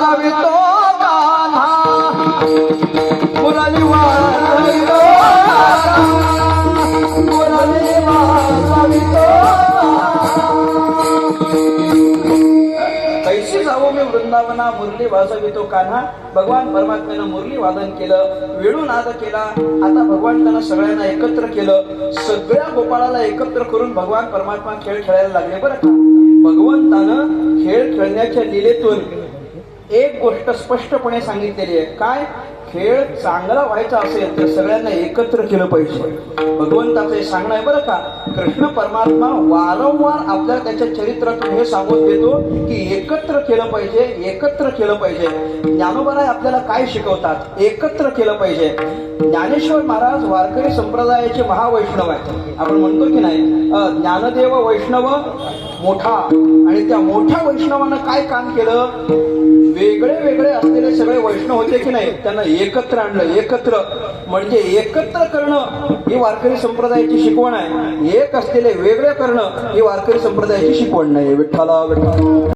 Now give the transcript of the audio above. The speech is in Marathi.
ऐशी जावो मी वृंदावना मुरली वाजवितो कान्हा. भगवान परमात्म्यानं मुरली वादन केलं वेळू नाद केला. आता भगवान त्यांना सगळ्यांना एकत्र केलं. सगळ्या गोपाळाला एकत्र करून भगवान परमात्मा खेळ खेळायला लागले बरं का? भगवंतानं खेळ खेळण्याच्या लिलेतून एक गोष्ट स्पष्टपणे सांगितलेली आहे. काय? खेळ चांगला व्हायचा असेल तर सगळ्यांना एकत्र केलं पाहिजे. भगवंताचं हे सांगणं आहे बरं का? कृष्ण परमात्मा वारंवार आपल्या त्याच्या चरित्रातून हे सांगून देतो की एकत्र केलं पाहिजे एकत्र केलं पाहिजे. ज्ञानोबराय आपल्याला काय शिकवतात? एकत्र केलं पाहिजे. ज्ञानेश्वर महाराज वारकरी संप्रदायाचे महावैष्णव आहेत. आपण म्हणतो की नाही? ज्ञानदेव वैष्णव मोठा. आणि त्या मोठ्या वैष्णवानं काय काम केलं? वेगळे वेगळे असलेले सगळे वैष्णव होते की नाही त्यांना एकत्र आणलं एकत्र म्हणजे एकत्र करणं ही वारकरी संप्रदायाची शिकवण आहे. एक असलेले वेगळे करणं ही वारकरी संप्रदायाची शिकवण नाही. विठ्ठला विठ्ठला.